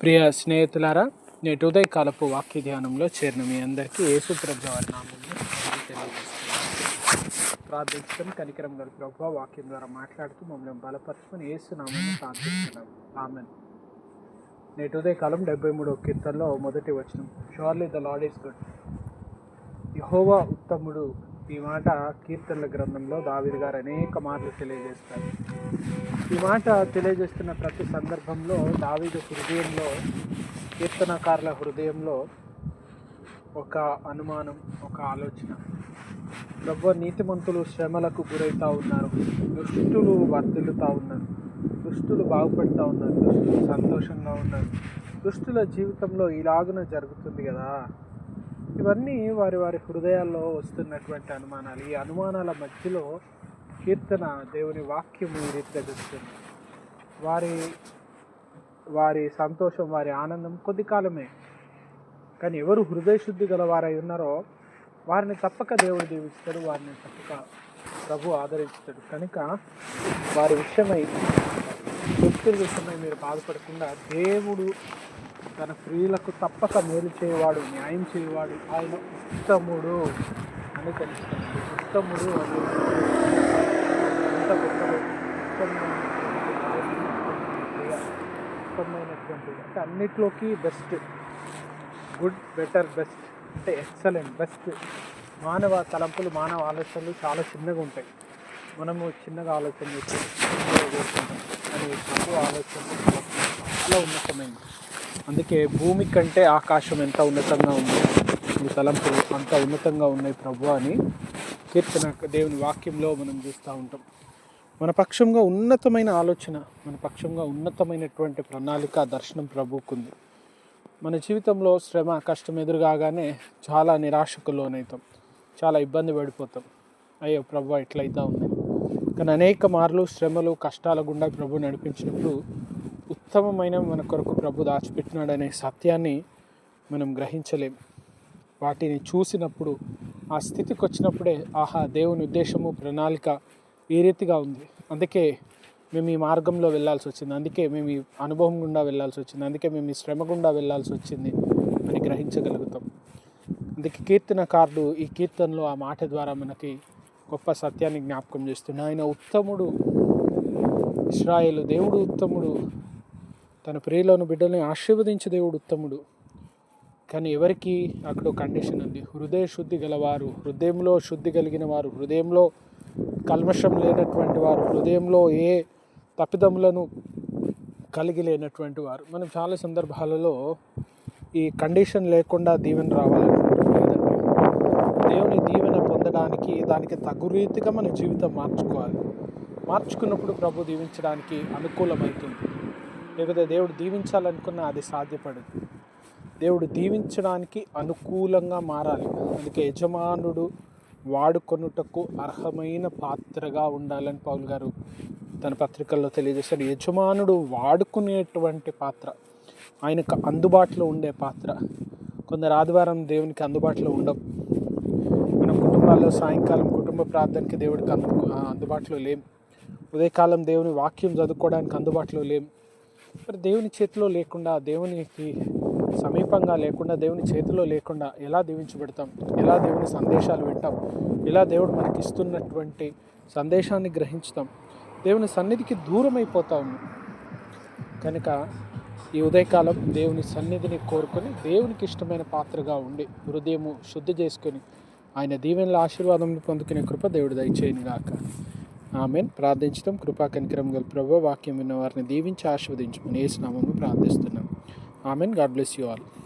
ప్రియ స్నేహితులారా నేటి ఉదయకాలపు వాక్య ధ్యానంలో చేరిన మీ అందరికీ యేసు ప్రభు వారి నామంలో ప్రార్థించడం కనికరం గల ప్రభు వాక్యం ద్వారా మాట్లాడుతూ మమ్మల్ని బలపరచుకొని యేసు ప్రార్థిస్తున్నాం. ఆమెన్. నేటి ఉదయకాలం డెబ్బై మూడో కీర్తనలో మొదటి వచనం surely the lord is good యహోవా ఉత్తముడు ఈ మాట కీర్తనల గ్రంథంలో దావిది గారు అనేక మార్లు తెలియజేస్తారు. ఈ మాట తెలియజేస్తున్న ప్రతి సందర్భంలో దావీదు హృదయంలో కీర్తనకారుల హృదయంలో ఒక అనుమానం ఒక ఆలోచన. ప్రభు నీతిమంతులు శ్రమలకు గురవుతూ ఉన్నారు. దుష్టులు వర్ధిల్లుతూ ఉన్నారు. దుష్టులు బాగుపడుతూ ఉన్నారు. దుష్టులు సంతోషంగా ఉన్నారు. దుష్టుల జీవితంలో ఇలాగున జరుగుతుంది కదా. ఇవన్నీ వారి వారి హృదయాల్లో వస్తున్నటువంటి అనుమానాలు. ఈ అనుమానాల మధ్యలో కీర్తన దేవుని వాక్యం ఈ రీతిగా చెప్తుంది. వారి వారి సంతోషం వారి ఆనందం కొద్ది కాలమే. కానీ ఎవరు హృదయశుద్ధి గల వారై ఉన్నారో వారిని తప్పక దేవుడు దీవిస్తాడు వారిని తప్పక ప్రభు ఆదరిస్తాడు. కనుక వారి విషయమై వ్యక్తుల విషయమై మీరు బాధపడకుండా దేవుడు తన ప్రియులకు తప్పక మేలు చేయవాడు న్యాయం చేయవాడు. ఆయన ఉత్తముడు అని తెలుస్తుంది. ఉత్తముడు అని ఎంత గొప్ప ఉత్తమమైనటువంటి అంటే అన్నిట్లోకి బెస్ట్ గుడ్ బెటర్ బెస్ట్ అంటే ఎక్సలెంట్ బెస్ట్ మానవ తలంపులు మానవ ఆలోచనలు చాలా చిన్నగా ఉంటాయి. మనము చిన్నగా ఆలోచన చేస్తే అని తక్కువ ఆలోచన చాలా ఉన్నతమైంది అందుకే భూమి కంటే ఆకాశం ఎంత ఉన్నతంగా ఉంది? మీ తలంపులు అంత ఉన్నతంగా ఉన్నాయి ప్రభు అని కీర్తన దేవుని వాక్యంలో మనం చూస్తూ ఉంటాం. మన పక్షంగా ఉన్నతమైన ఆలోచన మన పక్షంగా ఉన్నతమైనటువంటి ప్రణాళిక దర్శనం ప్రభుకుంది మన జీవితంలో శ్రమ కష్టం ఎదురుగాగానే చాలా నిరాశకు లోనవుతాం చాలా ఇబ్బంది పడిపోతాం. అయ్యో ప్రభు ఇట్లయితా ఉంది. కానీ అనేక మార్లు శ్రమలు కష్టాల గుండా ప్రభు నడిపించినప్పుడు ఉత్తమమైన మన కొరకు ప్రభు దాచిపెట్టినాడనే సత్యాన్ని మనం గ్రహించలేం. వాటిని చూసినప్పుడు ఆ స్థితికి వచ్చినప్పుడే ఆహా దేవుని ఉద్దేశము ప్రణాళిక ఈ రీతిగా ఉంది? అందుకే మేము ఈ మార్గంలో వెళ్ళాల్సి వచ్చింది. అందుకే మేము ఈ అనుభవం గుండా వెళ్ళాల్సి వచ్చింది. అందుకే మేము ఈ శ్రమ గుండా వెళ్ళాల్సి వచ్చింది అని గ్రహించగలుగుతాం. అందుకే కీర్తనకారుడు ఈ కీర్తనలో ఆ మాట ద్వారా మనకి గొప్ప సత్యాన్ని జ్ఞాపకం చేస్తుంది ఆయన ఉత్తముడు ఇస్రాయేలు దేవుడు ఉత్తముడు తన ప్రియులను బిడ్డల్ని ఆశీర్వదించే దేవుడు ఉత్తముడు. కానీ ఎవరికి అక్కడ కండిషన్ ఉంది. హృదయ శుద్ధి గలవారు హృదయంలో శుద్ధి కలిగిన వారు హృదయంలో కల్మషం లేనటువంటి వారు హృదయంలో ఏ తప్పిదములను కలిగి లేనటువంటి వారు. మనం చాలా సందర్భాలలో ఈ కండిషన్ లేకుండా దీవెన రావాలనుకుంటున్నాం దేవుని దీవెన పొందడానికి దానికి తగు రీతిగా మన జీవితం మార్చుకోవాలి. మార్చుకున్నప్పుడు ప్రభు దీవించడానికి అనుకూలమవుతుంది. లేకపోతే దేవుడు దీవించాలనుకున్న అది సాధ్యపడదు. దేవుడు దీవించడానికి అనుకూలంగా మారాలి. అందుకే యజమానుడు వాడుకొనుటకు అర్హమైన పాత్రగా ఉండాలని పౌల్ గారు తన పత్రికల్లో తెలియజేశారు. యజమానుడు వాడుకునేటువంటి పాత్ర ఆయనకు అందుబాటులో ఉండే పాత్ర. కొందరు ఆదివారం దేవునికి అందుబాటులో ఉండవు. మన కుటుంబాల్లో సాయంకాలం కుటుంబ ప్రార్థనకి దేవుడికి అందు అందుబాటులో లేం. ఉదయకాలం దేవుని వాక్యం చదువుకోవడానికి అందుబాటులో లేం. మరి దేవుని చేతిలో లేకుండా దేవునికి సమీపంగా లేకుండా దేవుని చేతిలో లేకుండా ఎలా దీవించబడతాం? ఎలా దేవుని సందేశాలు వింటాం? ఎలా దేవుడు మనకి ఇస్తున్నటువంటి సందేశాన్ని గ్రహించుతాం? దేవుని సన్నిధికి దూరం అయిపోతా ఉన్నాం. కనుక ఈ ఉదయకాలం దేవుని సన్నిధిని కోరుకొని దేవునికి ఇష్టమైన పాత్రగా ఉండి హృదయము శుద్ధి చేసుకొని ఆయన దీవెనల ఆశీర్వాదం పొందుకునే కృప దేవుడు దయచేయను గాక ఆమెన్. ప్రార్థించడం కృపా కనికరం గల ప్రభు వాక్యం విన్న వారిని దీవించి ఆశీర్వదించమని ఏ స్నామము ప్రార్థిస్తున్నాం. Amen. God bless you all.